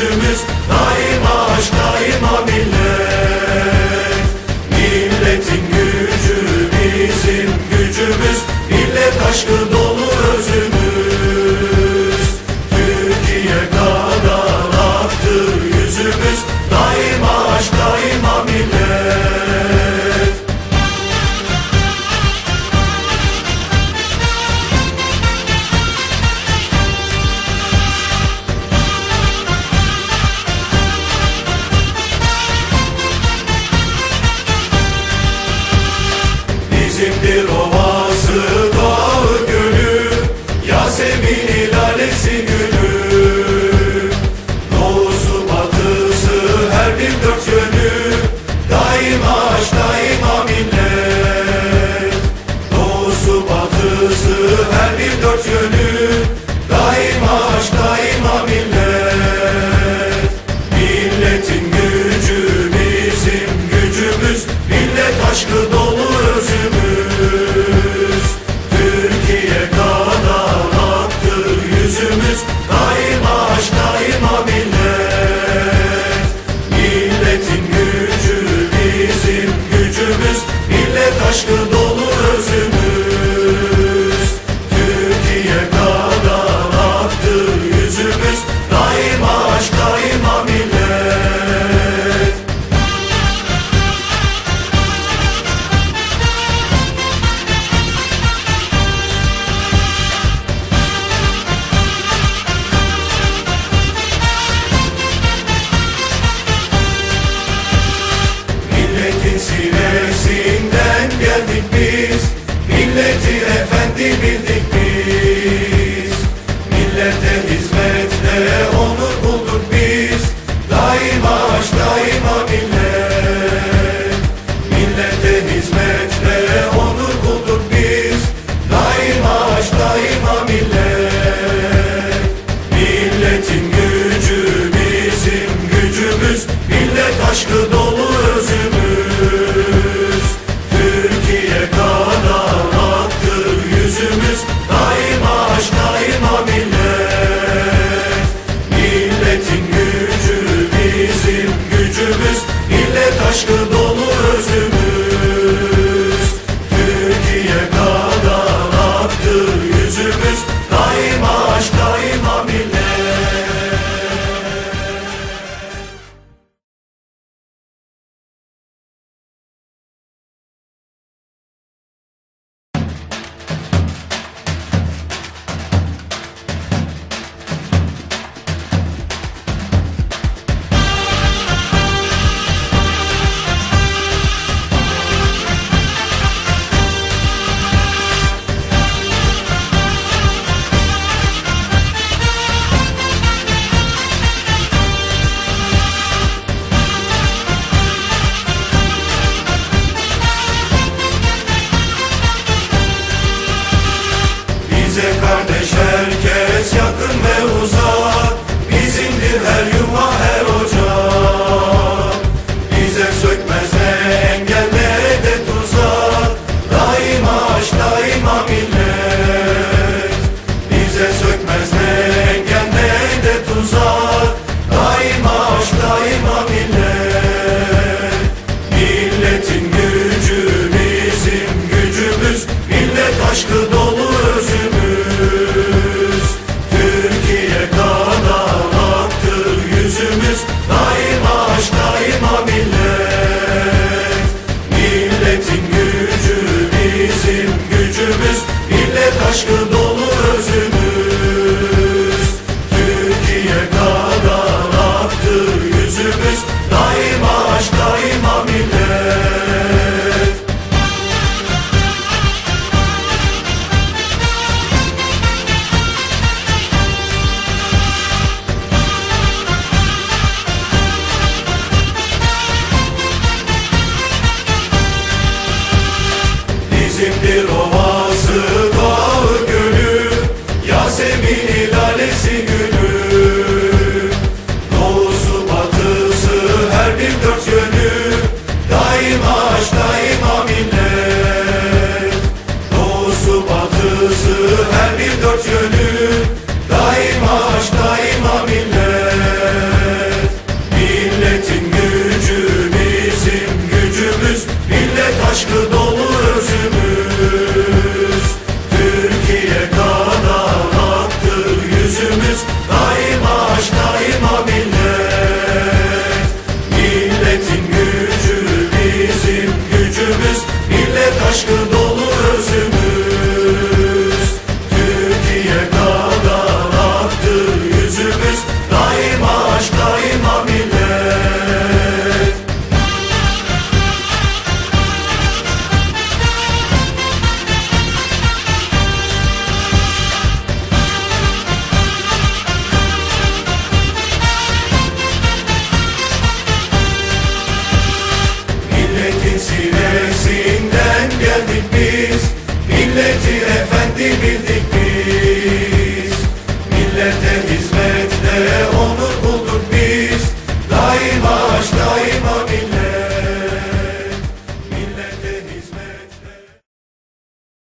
sözümüz daima aşk daima millet. Milletin gücü bizim gücümüz. Millet aşkı dolu özümüz. Türkiye gayet Her bir dört yönü. Daima aşk daima millet. Milletin gücü bizim gücümüz. Millet aşkı dolu özümüz. Türkiye kadar aktı yüzümüz. Daima aşk daima millet. Milletin gücü bizim gücümüz. Millet aşkı dolu özümüz. özümüz Millet aşkı dolu özümüz. Türkiye kadar haktır yüzümüz. Daima aşk daima millet. Milletin gücü bizim gücümüz. Millet aşkı dolu Milletin gücü bizim gücümüz. Millet aşkı dolu